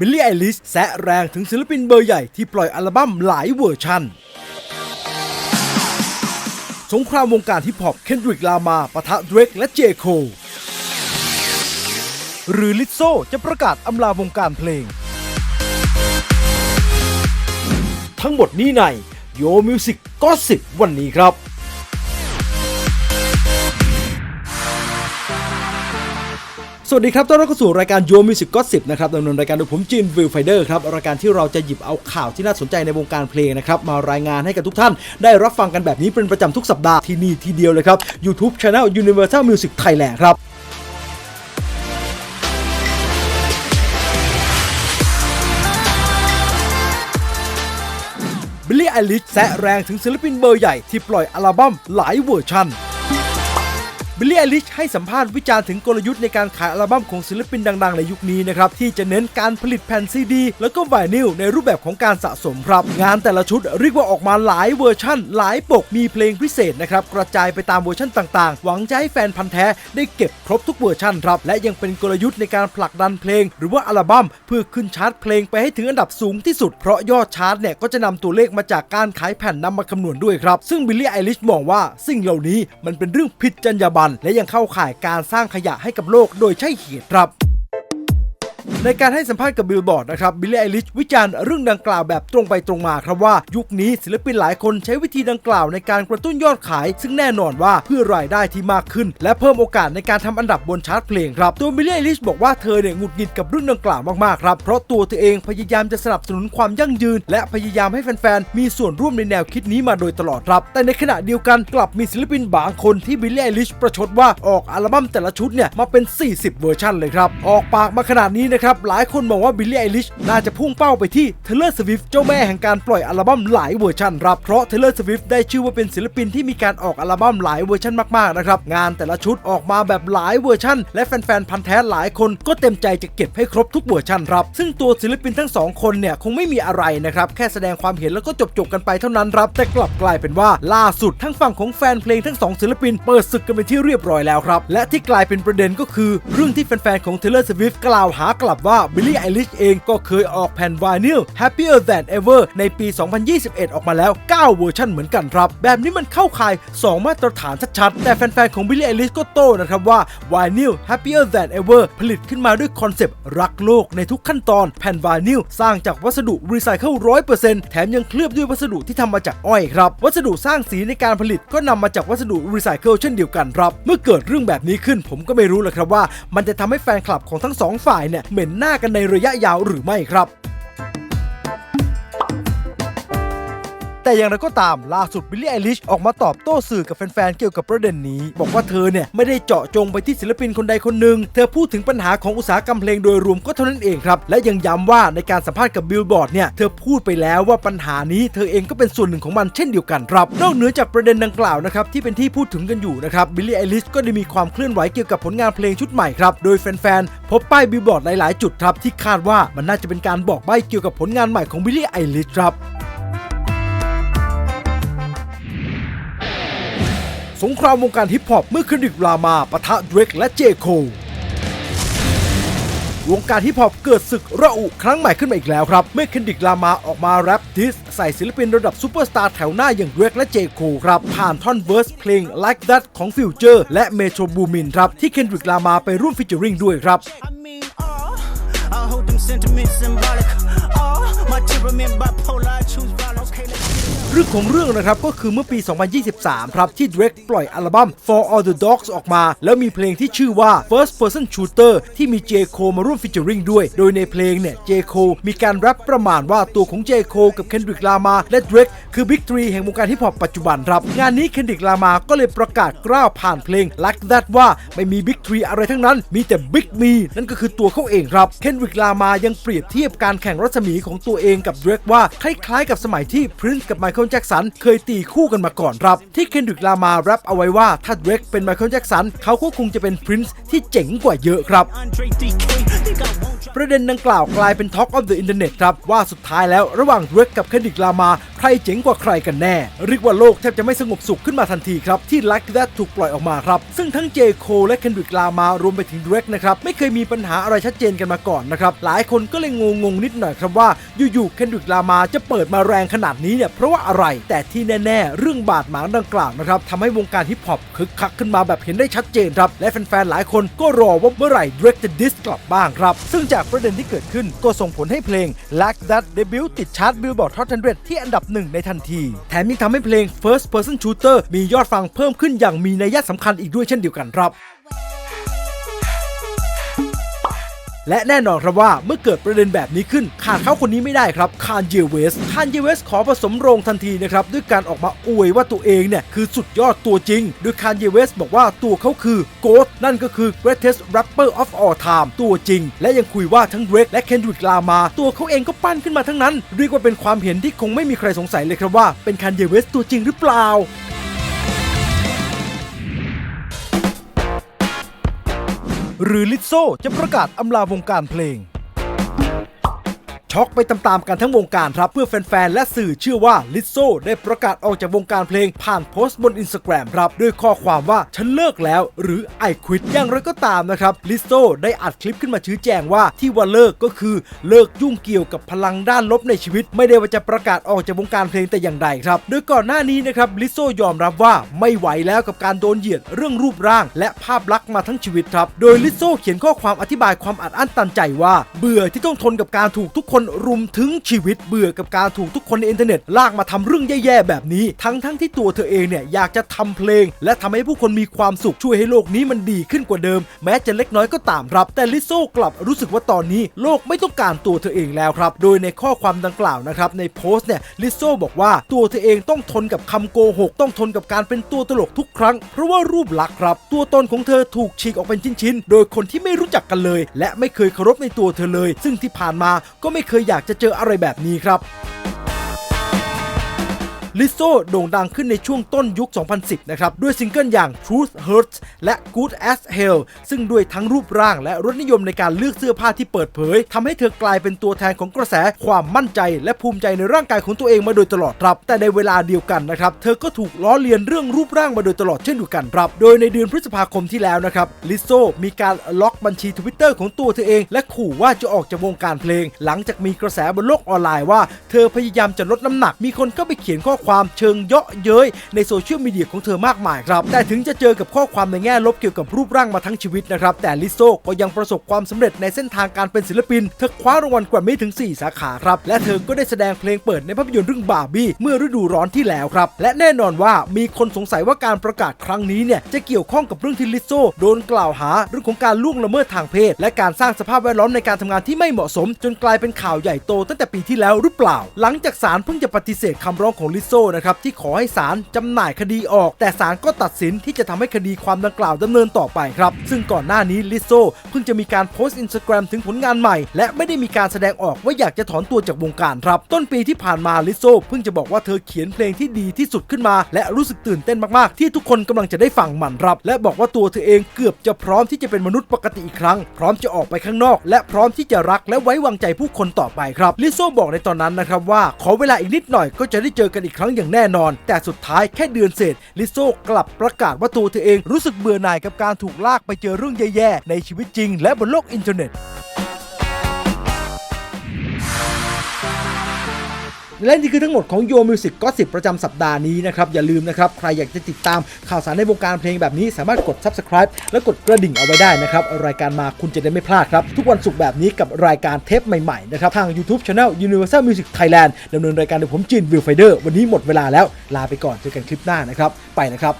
บิลลี่ไอลิสแซะแรงถึงศิลปินเบอร์ใหญ่ที่ปล่อยอัลบั้มหลายเวอร์ชันสงครามวงการฮิปฮอปเคนดริกลามาปะทะเดรกและเจโค หรือลิซโซจะประกาศอำลาวงการเพลง ทั้งหมดนี้ในโยมิวสิกก็สิบวันนี้ครับ สวัสดีครับ ต้อนรับเข้าสู่รายการโยมิวสิกก็สิบนะครับดำเนินรายการโดยผมจินวิลไฟเดอร์ครับ รายการที่เราจะหยิบเอาข่าวที่น่าสนใจในวงการเพลงนะครับ มารายงานให้กับทุกท่าน ได้รับฟังกันแบบนี้เป็นประจำทุกสัปดาห์ที่นี่ทีเดียวเลยครับ YouTube Channel Universal Music Thailand ครับบิลลี่ไอลิชแซะแรงถึงศิลปินเบอร์ใหญ่ที่ปล่อยอัลบั้มหลายเวอร์ชัน บิลลี่ไอลิชให้สัมภาษณ์วิจารณ์ถึงกลยุทธ์ในการขายอัลบั้มของศิลปินดังๆ ในยุคนี้นะครับ ที่จะเน้นการผลิตแผ่นซีดี แล้วก็ไวนิลในรูปแบบของการสะสมครับ งานแต่ละชุดเรียกว่าออกมาหลายเวอร์ชั่น หลายปกมีเพลงพิเศษนะครับ กระจายไปตามเวอร์ชันต่างๆ หวังจะให้แฟนพันธ์แท้ได้เก็บครบทุกเวอร์ชันครับและยังเป็นกลยุทธ์ในการผลักดันเพลง หรือว่าอัลบั้มเพื่อขึ้นชาร์ตเพลงไปให้ถึงอันดับสูงที่สุดเพราะยอดชาร์ตเนี่ยก็จะนำตัวเลขมาจากการขายแผ่นนำมาคำนวณด้วยครับซึ่งบิลลี่ไอลิชมองว่าสิ่งเหล่านี้มันเป็นเรื่องผิดจรรยาบรรและยังเข้าข่ายการสร้างขยะให้กับโลกโดยใช่เหตุครับ ในการให้สัมภาษณ์กับบิลบอร์ดนะครับบิลลี่ไอลิชวิจารณ์เรื่องดังกล่าวแบบตรงไปตรงมาครับว่า ยุคนี้ศิลปินหลายคนใช้วิธีดังกล่าวในการกระตุ้นยอดขาย ซึ่งแน่นอนว่าเพื่อรายได้ที่มากขึ้น และเพิ่มโอกาสในการทำอันดับบนชาร์ตเพลงครับตัวบิลลี่ไอลิชบอกว่าเธอเนี่ยหงุดหงิดกับเรื่องดังกล่าวมากๆครับเพราะตัวเธอเองพยายามจะสนับสนุนความยั่งยืน และพยายามให้แฟนๆมีส่วนร่วมในแนวคิดนี้มาโดยตลอดครับ แต่ในขณะเดียวกันกลับมีศิลปินบางคนที่บิลลี่ไอลิชประชดว่าออกอัลบั้มแต่ละชุดเนี่ยมาเป็น 40 เวอร์ชันเลยครับออกปากมาขนาดนี้นะครับหลายคนมองว่าบิลลี่ไอลิชน่าจะพุ่งเป้าไปที่เทเลอร์สวิฟต์เจ้าแม่แห่งการปล่อยอัลบั้มหลายเวอร์ชันครับเพราะเทเลอร์สวิฟต์ได้ชื่อว่าเป็นศิลปินที่มีการออกอัลบั้มหลายเวอร์ชันมากๆนะครับงานแต่ละชุดออกมาแบบหลายเวอร์ชันและแฟนๆพันแท้หลายคนก็เต็มใจจะเก็บให้ครบทุกเวอร์ชันครับซึ่งตัวศิลปินทั้งสองคนเนี่ยคงไม่มีอะไรนะครับแค่แสดงความเห็นแล้วก็จบๆกันไปเท่านั้นครับแต่กลับกลายเป็นว่าล่าสุดทั้งฝั่งของแฟนเพลงทั้งสองศิลปินเปิดศึกกันเป็นที่เรียบร้อยแล้วครับและที่กลายเป็นประเด็นก็คือเรื่องที่แฟนๆของ Taylor Swift กล่าวหากลับว่า Billie Eilish เองก็เคยออกแผ่นไวนิล Happier Than Ever ในปี 2021 ออกมาแล้ว 9 เวอร์ชันเหมือนกันครับ แบบนี้มันเข้าข่าย 2 มาตรฐานชัดๆแต่แฟนๆ ของ Billie Eilish ก็โต้นะครับว่าไวนิล Happier Than Ever ผลิตขึ้นมาด้วยคอนเซปต์รักโลกในทุกขั้นตอนแผ่นไวนิลสร้างจากวัสดุรีไซเคิล100%แถมยังเคลือบด้วยวัสดุที่ทำมาจากอ้อยครับ วัสดุสร้างสีในการผลิตก็นำมาจากวัสดุรีไซเคิลเช่นเดียวกันครับ เมื่อเกิดเรื่องแบบนี้ขึ้นผมก็ไม่รู้เลยครับว่า มันจะทำให้แฟนคลับของทั้งสองฝ่ายเนี่ยเหม็นหน้ากันในระยะยาวหรือไม่ครับ แต่อย่างไรก็ตามล่าสุดบิลลี่ไอลิชออกมาตอบโต้สื่อกับแฟนๆเกี่ยวกับประเด็นนี้ บอกว่าเธอเนี่ยไม่ได้เจาะจงไปที่ศิลปินคนใดคนหนึ่งเธอพูดถึงปัญหาของอุตสาหกรรมเพลงโดยรวมก็เท่านั้นเองครับและยังย้ำว่าในการสัมภาษณ์กับบิลบอร์ดเนี่ยเธอพูดไปแล้วว่าปัญหานี้เธอเองก็เป็นส่วนหนึ่งของมันเช่นเดียวกันครับนอกเหนือจากประเด็นดังกล่าวนะครับที่เป็นที่พูดถึงกันอยู่นะครับบิลลี่ไอลิชก็ได้มีความเคลื่อนไหวเกี่ยวกับผลงานเพลงชุดใหม่ครับโดยแฟนๆพบป้ายบิลบอร์ดหลาย ๆ จุดครับที่คาดว่ามันน่าจะเป็นการบอกใบ้เกี่ยวกับผลงานใหม่ของบิลลี่ไอลิชครับ สงครามวงการฮิปฮอปเมื่อเคนดิกลามาปะทะเดรกและเจโควงการฮิปฮอปเกิดศึกระอุครั้งใหม่ขึ้นมาอีกแล้วครับ เมื่อเคนดิกลามาออกมาแรปดิสใส่ศิลปินระดับซูเปอร์สตาร์แถวหน้าอย่างเดรกและเจโคครับ ผ่านท่อนเวิร์สเพลง Like That ของ Future และ Metro Boomin ครับ ที่เคนดิกลามาไปร่วมฟิชเจอริงด้วยครับ them sentiments symbolic. Oh, my temperament bipolar, I choose violence. Okay, let's get it. เรื่องของเรื่องนะครับก็คือเมื่อปี 2023 ครับที่ Drake ปล่อยอัลบั้ม For All the Dogs ออกมา แล้วมีเพลงที่ชื่อว่า First Person Shooter ที่มี J. Cole มาร่วมฟิชเจอริงด้วย โดยในเพลงเนี่ย J. Cole มีการแรปประมาณว่าตัวของ J. Cole กับ Kendrick Lamar และ Drake คือ Big Three แห่งวงการฮิปฮอปปัจจุบันครับ งานนี้ Kendrick Lamar ก็เลยประกาศกล้าวผ่านเพลง Like That ว่าไม่มี Big Three อะไรทั้งนั้น มีแต่ Big Me นั่นก็คือตัวเขาเองครับ Kendrick Lamar ยังเปรียบเทียบการแข่งรัศมีของตัวเองกับเดรกว่า คล้ายๆกับสมัยที่พรินซ์กับไมเคิลแจ็กสันเคยตีคู่กันมาก่อนครับ ที่เคนดริกลามาแรปเอาไว้ว่าถ้าเดรกเป็นไมเคิลแจ็กสันเขาก็คงจะเป็นพรินซ์ที่เจ๋งกว่าเยอะครับ ประเด็นดังกล่าวกลายเป็น Talk of the Internet ครับ ว่าสุดท้ายแล้วระหว่าง Drake กับ Kendrick Lamar ใครเจ๋งกว่าใครกันแน่ เรียกว่าโลกแทบจะไม่สงบสุขขึ้นมาทันทีครับ ที่ Like That ถูกปล่อยออกมาครับ ซึ่งทั้ง J. Cole และ Kendrick Lamar รวมไปถึง Drake นะครับไม่เคยมีปัญหาอะไรชัดเจนกันมาก่อนนะครับหลายคนก็เลยงงงนิดหน่อยครับว่าอยู่ๆ Kendrick Lamar จะเปิดมาแรงขนาดนี้เนี่ยเพราะว่าอะไร แต่ที่แน่ๆ เรื่องบาดหมางดังกล่าวนะครับทำให้วงการฮิปฮอปคึกคักขึ้นมาแบบเห็นได้ชัดเจนครับและแฟนๆหลายคนก็รอว่าเมื่อไหร่ Drake จะดิสกลับบ้างครับซึ่งจากประเด็นที่เกิดขึ้น ก็ส่งผลให้เพลง Like That Debut ต์ติดชาร์ต Billboard Hot 100 ที่อันดับหนึ่งในทันที แถมยังทำให้เพลง First Person Shooter มียอดฟังเพิ่มขึ้นอย่างมีนัยสำคัญอีกด้วยเช่นเดียวกันครับ และแน่นอนครับว่าเมื่อเกิดประเด็นแบบนี้ขึ้น ขาดเขาคนนี้ไม่ได้ครับคานเยเวสคานเยเวสขอผสมโรงทันทีนะครับด้วยการออกมาอวยว่าตัวเองเนี่ยคือสุดยอดตัวจริง โดยคานเยเวสบอกว่าตัวเขาคือโก t นั่นก็คือ greatest rapper of all time ตัวจริง และยังคุยว่าทั้ง Drake และ Kendrick Lamar ตัวเขาเองก็ปั้นขึ้นมาทั้งนั้น เรียกว่าเป็นความเห็นที่คงไม่มีใครสงสัยเลยครับว่าเป็นคานเยเวสตัวจริงหรือเปล่า หรือลิโซจะประกาศอำลาวงการเพลง ช็อกไปตามๆกันทั้งวงการครับ เพื่อแฟนๆ และสื่อเชื่อว่าลิโซได้ประกาศออกจากวงการเพลงผ่านโพสต์บนอินสตาแกรมครับ ด้วยข้อความว่าฉันเลิกแล้ว หรือ I quit อย่างไรก็ตามนะครับลิโซได้อัดคลิปขึ้นมาชี้แจงว่าที่ว่าเลิกก็คือเลิกยุ่งเกี่ยวกับพลังด้านลบในชีวิต ไม่ได้ว่าจะประกาศออกจากวงการเพลงแต่อย่างใดครับ โดยก่อนหน้านี้นะครับลิโซยอมรับว่าไม่ไหวแล้วกับการโดนเหยียดเรื่องรูปร่าง และภาพลักษณ์มาทั้งชีวิตครับ โดยลิโซเขียนข้อความอธิบายความอัดอั้นตันใจว่า เบื่อที่ต้องทนกับการถูกทุกคนรุมถึงชีวิตเบื่อกับการถูกทุกคนในอินเทอร์เน็ตลากมาทำเรื่องแย่ๆแบบนี้ ทั้งทั้งๆที่ตัวเธอเองเนี่ยอยากจะทำเพลง และทำให้ผู้คนมีความสุขช่วยให้โลกนี้มันดีขึ้นกว่าเดิม แม้จะเล็กน้อยก็ตามครับ แต่ลิโซกลับรู้สึกว่าตอนนี้โลกไม่ต้องการตัวเธอเองแล้วครับ โดยในข้อความดังกล่าวนะครับในโพสต์เนี่ยลิโซบอกว่าตัวเธอเองต้องทนกับคำโกหก ต้องทนกับการเป็นตัวตลกทุกครั้ง เพราะว่ารูปลักษณ์ครับ ตัวตนของเธอถูกฉีกออกเป็นชิ้นๆ โดยคนที่ไม่รู้จักกันเลย และไม่เคยเคารพในตัวเธอเลย ซึ่งที่ผ่านมาก็ไม่เคยอยากจะเจออะไรแบบนี้ครับ ลิโซโด่งดังขึ้นในช่วงต้นยุค 2010 นะครับ ด้วยซิงเกิลอย่าง Truth Hurts และ Good as Hell ซึ่งด้วยทั้งรูปร่างและรสนิยมในการเลือกเสื้อผ้าที่เปิดเผยทำให้เธอกลายเป็นตัวแทนของกระแสความมั่นใจ และภูมิใจในร่างกายของตัวเองมาโดยตลอดครับ แต่ในเวลาเดียวกันนะครับ เธอก็ถูกล้อเลียนเรื่องรูปร่างมาโดยตลอดเช่นเดียวกันครับ โดยในเดือนพฤษภาคมที่แล้วนะครับ ลิโซมีการล็อกบัญชี Twitter ของตัวเธอเอง และขู่ว่าจะออกจากวงการเพลง หลังจากมีกระแสบนโลกออนไลน์ว่า เธอพยายามจะลดน้ำหนัก มีคนก็ไปเขียนข้อความเชิงเยาะเย้ยในโซเชียลมีเดียของเธอมากมายครับ แต่ถึงจะเจอกับข้อความในแง่ลบเกี่ยวกับรูปร่างมาทั้งชีวิตนะครับ แต่ลิโซก็ยังประสบความสำเร็จในเส้นทางการเป็นศิลปิน เธอคว้ารางวัลกว่าไม่ถึง 4 สาขาครับ และเธอก็ได้แสดงเพลงเปิดในภาพยนตร์เรื่องบาร์บี้เมื่อฤดูร้อนที่แล้วครับ และแน่นอนว่ามีคนสงสัยว่าการประกาศครั้งนี้เนี่ยจะเกี่ยวข้องกับเรื่องที่ลิโซโดนกล่าวหาเรื่องของการล่วงละเมิดทางเพศ และการสร้างสภาพแวดล้อมในการทำงานที่ไม่เหมาะสม จนกลายเป็นข่าวใหญ่โตตั้งแต่ปีที่แล้วหรือเปล่า หลังจากศาลเพิ่งจะปฏิเสธคำร้องของลิโซนะครับที่ขอให้ศาลจำหน่ายคดีออก แต่ศาลก็ตัดสินที่จะทำให้คดีความดังกล่าวดำเนินต่อไปครับ ซึ่งก่อนหน้านี้ลิโซเพิ่งจะมีการโพสต์อินสตาแกรมถึงผลงานใหม่ และไม่ได้มีการแสดงออกว่าอยากจะถอนตัวจากวงการครับ ต้นปีที่ผ่านมาลิโซเพิ่งจะบอกว่าเธอเขียนเพลงที่ดีที่สุดขึ้นมา และรู้สึกตื่นเต้นมากๆ ที่ทุกคนกำลังจะได้ฟังมันครับ และบอกว่าตัวเธอเองเกือบจะพร้อมที่จะเป็นมนุษย์ปกติอีกครั้ง พร้อมจะออกไปข้างนอก และพร้อมที่จะรักและไว้วางใจผู้คนต่อไปครับลิโซบอกในตอนนั้นนะครับว่าขอเวลาอีกนิดหน่อยก็จะได้เจอกันอีกครั้งอย่างแน่นอน แต่สุดท้ายแค่เดือนเศษ ลิโซกลับประกาศว่าตัวเธอเองรู้สึกเบื่อหน่ายกับการถูกลากไปเจอเรื่องแย่ๆในชีวิตจริงและบนโลกอินเทอร์เน็ต และนี่คือทั้งหมดของโยมิวสิกก็สิบประจำสัปดาห์นี้นะครับ อย่าลืมนะครับ ใครอยากจะติดตามข่าวสารในวงการเพลงแบบนี้สามารถกด subscribe และกดกระดิ่งเอาไว้ได้นะครับ รายการมาคุณจะได้ไม่พลาดครับ ทุกวันศุกร์แบบนี้กับรายการเทปใหม่ๆนะครับ ทาง YouTube Channel Universal Music Thailand ดำเนินรายการโดยผมจินวิวไฟเดอร์วันนี้หมดเวลาแล้วลาไปก่อนเจอกันคลิปหน้านะครับไปนะครับ